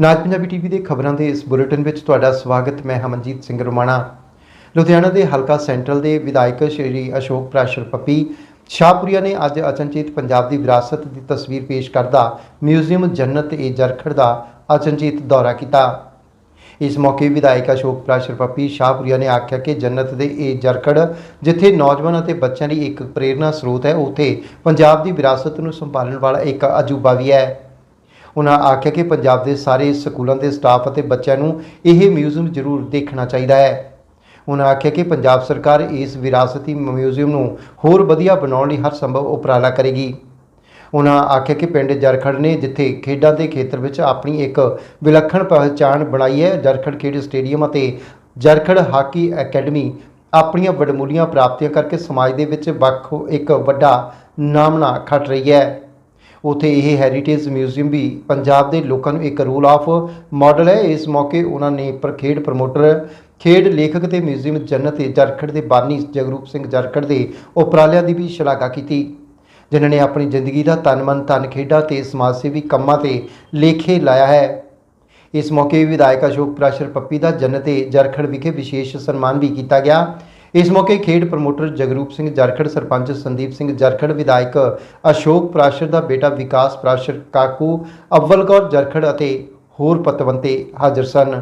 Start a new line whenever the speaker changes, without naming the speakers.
ਨਾਜ Punjabi TV ਦੇ ਖਬਰਾਂ ਦੇ ਇਸ ਬੁਲੇਟਿਨ ਵਿੱਚ ਤੁਹਾਡਾ ਸਵਾਗਤ, ਮੈਂ ਹਮਨਜੀਤ ਸਿੰਘ ਰੋਮਾਣਾ। ਲੁਧਿਆਣਾ ਦੇ ਹਲਕਾ ਸੈਂਟਰਲ ਦੇ ਵਿਧਾਇਕ ਸ਼੍ਰੀ ਅਸ਼ੋਕ ਪ੍ਰਾਸ਼ਰ ਪੱਪੀ, ਸ਼ਾਹਪੁਰੀਆ ਨੇ ਅੱਜ ਅਚਨਚੇਤ ਪੰਜਾਬ ਦੀ ਵਿਰਾਸਤ ਦੀ ਤਸਵੀਰ ਪੇਸ਼ ਕਰਦਾ ਮਿਊਜ਼ੀਅਮ ਜੰਨਤ ਏ ਜਰਖੜ ਦਾ ਅਚਨਚੇਤ ਦੌਰਾ ਕੀਤਾ। ਇਸ ਮੌਕੇ ਵਿਧਾਇਕ ਅਸ਼ੋਕ ਪ੍ਰਾਸ਼ਰ ਪੱਪੀ ਸ਼ਾਹਪੁਰੀਆ ਨੇ ਆਖਿਆ ਕਿ ਜੰਨਤ ਦੇ ਇਹ ਜਰਖੜ, ਜਿੱਥੇ ਨੌਜਵਾਨ ਅਤੇ ਬੱਚਿਆਂ ਲਈ ਇੱਕ ਪ੍ਰੇਰਨਾ ਸਰੋਤ ਹੈ, ਉੱਥੇ ਪੰਜਾਬ ਦੀ ਵਿਰਾਸਤ ਨੂੰ ਸੰਭਾਲਣ ਵਾਲਾ ਇੱਕ ਅਜੂਬਾ ਵੀ ਹੈ। ਉਹਨਾਂ ਆਖਿਆ ਕਿ ਪੰਜਾਬ ਦੇ ਸਾਰੇ ਸਕੂਲਾਂ ਦੇ ਸਟਾਫ ਅਤੇ ਬੱਚਿਆਂ ਨੂੰ ਇਹ ਮਿਊਜ਼ੀਅਮ ਜ਼ਰੂਰ ਦੇਖਣਾ ਚਾਹੀਦਾ ਹੈ। ਉਹਨਾਂ ਆਖਿਆ ਕਿ ਪੰਜਾਬ ਸਰਕਾਰ ਇਸ ਵਿਰਾਸਤੀ ਮਿਊਜ਼ੀਅਮ ਨੂੰ ਹੋਰ ਵਧੀਆ ਬਣਾਉਣ ਲਈ ਹਰ ਸੰਭਵ ਉਪਰਾਲਾ ਕਰੇਗੀ। ਉਹਨਾਂ ਆਖਿਆ ਕਿ ਪਿੰਡ ਜਰਖੜ ਨੇ ਜਿੱਥੇ ਖੇਡਾਂ ਦੇ ਖੇਤਰ ਵਿੱਚ ਆਪਣੀ ਇੱਕ ਵਿਲੱਖਣ ਪਹਿਚਾਣ ਬਣਾਈ ਹੈ, ਜਰਖੜ ਖੇਡ ਸਟੇਡੀਅਮ ਅਤੇ ਜਰਖੜ ਹਾਕੀ ਅਕੈਡਮੀ ਆਪਣੀਆਂ ਵਡਮੁੱਲੀਆਂ ਪ੍ਰਾਪਤੀਆਂ ਕਰਕੇ ਸਮਾਜ ਦੇ ਵਿੱਚ ਵੱਖ ਇੱਕ ਵੱਡਾ ਨਾਮਣਾ ਖੱਟ ਰਹੀ ਹੈ। ਉੱਥੇ ਇਹ ਹੈਰੀਟੇਜ ਮਿਊਜ਼ੀਅਮ ਵੀ ਪੰਜਾਬ ਦੇ ਲੋਕਾਂ ਨੂੰ ਇੱਕ ਰੋਲ ਆਫ ਮਾਡਲ ਹੈ। ਇਸ ਮੌਕੇ ਉਹਨਾਂ ਨੇ ਪਰ, ਖੇਡ ਪ੍ਰਮੋਟਰ ਖੇਡ ਲੇਖਕ ਤੇ ਮਿਊਜ਼ੀਅਮ ਜੰਨਤ ਤੇ ਜਰਖੜ ਦੇ ਬਾਨੀ ਜਗਰੂਪ ਸਿੰਘ ਜਰਖੜ ਦੇ ਉਪਰਾਲਿਆਂ ਦੀ ਵੀ ਸ਼ਲਾਘਾ ਕੀਤੀ। ਜਿਨ੍ਹਾਂ ਨੇ ਆਪਣੀ ਜ਼ਿੰਦਗੀ ਦਾ ਤਨ ਮਨ ਧਨ ਖੇਡਾਂ ਤੇ ਸਮਾਜ ਸੇਵੀ ਕੰਮਾਂ ਤੇ ਲੇਖੇ ਲਾਇਆ ਹੈ। ਇਸ ਮੌਕੇ ਵਿਧਾਇਕ ਅਸ਼ੋਕ ਪ੍ਰਾਸ਼ਰ ਪੱਪੀ ਦਾ ਜੰਨਤ ਤੇ ਜਰਖੜ ਵਿਖੇ ਵਿਸ਼ੇਸ਼ ਸਨਮਾਨ ਵੀ ਕੀਤਾ ਗਿਆ। ਇਸ ਮੌਕੇ ਖੇਡ ਪ੍ਰਮੋਟਰ ਜਗਰੂਪ ਸਿੰਘ ਜਰਖੜ, ਸਰਪੰਚ ਸੰਦੀਪ ਸਿੰਘ ਜਰਖੜ, ਵਿਧਾਇਕ ਅਸ਼ੋਕ ਪ੍ਰਾਸ਼ਰ ਦਾ ਬੇਟਾ ਵਿਕਾਸ ਪ੍ਰਾਸ਼ਰ ਕਾਕੂ, ਅਵਲ ਕੌਰ ਜਰਖੜ ਅਤੇ ਹੋਰ ਪਤਵੰਤੇ ਹਾਜ਼ਰ ਸਨ।